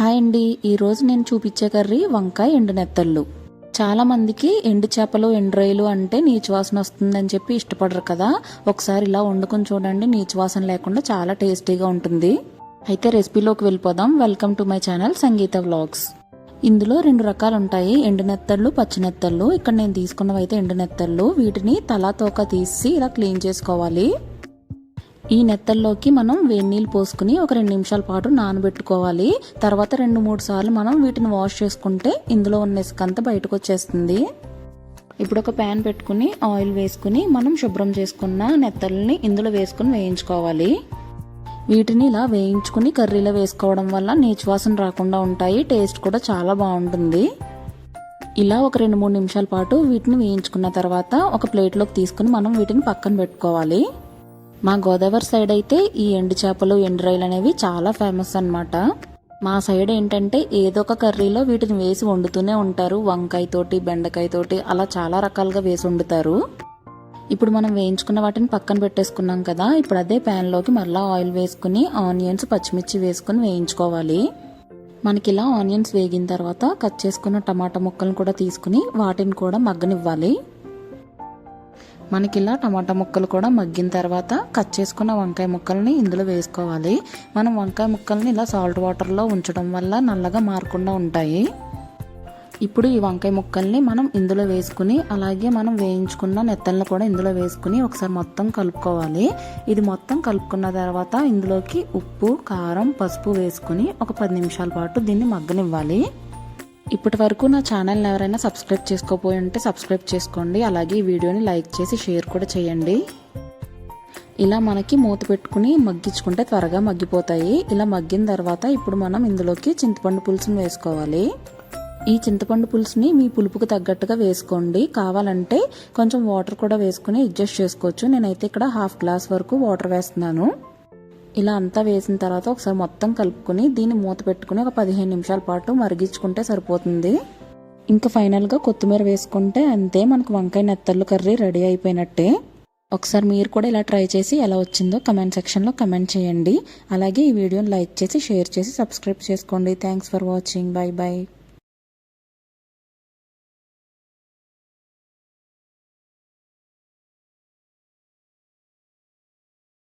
Hi అండి. ఈరోజు నేను చూపించే కర్రీ వంకాయ ఎండు నెత్తళ్ళు. చాలా మందికి ఎండు చేపలు ఎండు రొయ్యలు అంటే నీచు వాసన వస్తుందని చెప్పి ఇష్టపడరు కదా. ఒకసారి ఇలా వండుకొని చూడండి నీచు వాసన లేకుండా చాలా టేస్టీగా ఉంటుంది. అయితే రెసిపీలోకి వెళ్ళిపోదాం. Welcome to my channel Sangeetha vlogs. ఇందులో రెండు రకాలు ఉంటాయి. ఎండు నెత్తళ్ళు పచ్చి నెత్తళ్ళు. ఇక్కడ నేను తీసుకున్నవి అయితే ఎండు నెత్తళ్ళు. వీటిని తలా తోక తీసి ఇలా క్లీన్ చేసుకోవాలి. ఈ నెత్తల్లోకి మనం వేడి నీళ్ళు పోసుకుని ఒక రెండు నిమిషాల పాటు నానబెట్టుకోవాలి. తర్వాత రెండు మూడు సార్లు మనం వీటిని వాష్ చేసుకుంటే ఇందులో ఉన్న ఇసుకంతా బయటకు వచ్చేస్తుంది. ఇప్పుడు ఒక ప్యాన్ పెట్టుకుని ఆయిల్ వేసుకుని మనం శుభ్రం చేసుకున్న నెత్తల్ని ఇందులో వేసుకుని వేయించుకోవాలి. వీటిని ఇలా వేయించుకుని కర్రీలో వేసుకోవడం వల్ల నీచు వాసన రాకుండా ఉంటాయి. టేస్ట్ కూడా చాలా బాగుంటుంది. ఇలా ఒక రెండు మూడు నిమిషాల పాటు వీటిని వేయించుకున్న తర్వాత ఒక ప్లేట్లోకి తీసుకుని మనం వీటిని పక్కన పెట్టుకోవాలి. మా గోదావరి సైడ్ అయితే ఈ ఎండు చేపలు ఎండు రైలు అనేవి చాలా ఫేమస్ అనమాట మా సైడ్ ఏంటంటే ఏదో ఒక కర్రీలో వీటిని వేసి వండుతూనే ఉంటారు. వంకాయతోటి బెండకాయతోటి అలా చాలా రకాలుగా వేసి వండుతారు. ఇప్పుడు మనం వేయించుకున్న వాటిని పక్కన పెట్టేసుకున్నాం కదా ఇప్పుడు అదే ప్యాన్లోకి మళ్ళీ ఆయిల్ వేసుకుని ఆనియన్స్ పచ్చిమిర్చి వేసుకుని వేయించుకోవాలి. మనకి ఇలా ఆనియన్స్ వేగిన తర్వాత కట్ చేసుకున్న టమాటా ముక్కలను కూడా తీసుకుని వాటిని కూడా మగ్గనివ్వాలి. మనకి ఇలా టమాటా ముక్కలు కూడా మగ్గిన తర్వాత కట్ చేసుకున్న వంకాయ ముక్కల్ని ఇందులో వేసుకోవాలి. మనం వంకాయ ముక్కల్ని ఇలా సాల్ట్ వాటర్లో ఉంచడం వల్ల నల్లగా మారకుండా ఉంటాయి. ఇప్పుడు ఈ వంకాయ ముక్కల్ని మనం ఇందులో వేసుకుని అలాగే మనం వేయించుకున్న నెత్తలను కూడా ఇందులో వేసుకుని ఒకసారి మొత్తం కలుపుకోవాలి. ఇది మొత్తం కలుపుకున్న తర్వాత ఇందులోకి ఉప్పు కారం పసుపు వేసుకుని ఒక పది నిమిషాల పాటు దీన్ని మగ్గనివ్వాలి. ఇప్పటి వరకు నా ఛానల్ని ఎవరైనా సబ్స్క్రైబ్ చేసుకోపోయి ఉంటే సబ్స్క్రైబ్ చేసుకోండి. అలాగే ఈ వీడియోని లైక్ చేసి షేర్ కూడా చేయండి. ఇలా మనకి మూత పెట్టుకుని మగ్గించుకుంటే త్వరగా మగ్గిపోతాయి. ఇలా మగ్గిన తర్వాత ఇప్పుడు మనం ఇందులోకి చింతపండు పులుసుని వేసుకోవాలి. ఈ చింతపండు పులుసుని మీ పులుపుకు తగ్గట్టుగా వేసుకోండి. కావాలంటే కొంచెం వాటర్ కూడా వేసుకుని అడ్జస్ట్ చేసుకోవచ్చు. నేనైతే ఇక్కడ హాఫ్ గ్లాస్ వరకు వాటర్ వేస్తున్నాను. ఇలా అంతా వేసిన తర్వాత ఒకసారి మొత్తం కలుపుకొని దీన్ని మూత పెట్టుకుని ఒక పదిహేను నిమిషాల పాటు మరిగించుకుంటే సరిపోతుంది. ఇంకా ఫైనల్గా కొత్తిమీర వేసుకుంటే అంతే మనకు వంకాయ నెత్తళ్ళు కర్రీ రెడీ అయిపోయినట్టే. ఒకసారి మీరు కూడా ఇలా ట్రై చేసి ఎలా వచ్చిందో కమెంట్ సెక్షన్లో కమెంట్ చేయండి. అలాగే ఈ వీడియోని లైక్ చేసి షేర్ చేసి సబ్స్క్రైబ్ చేసుకోండి. Thanks for watching. Bye bye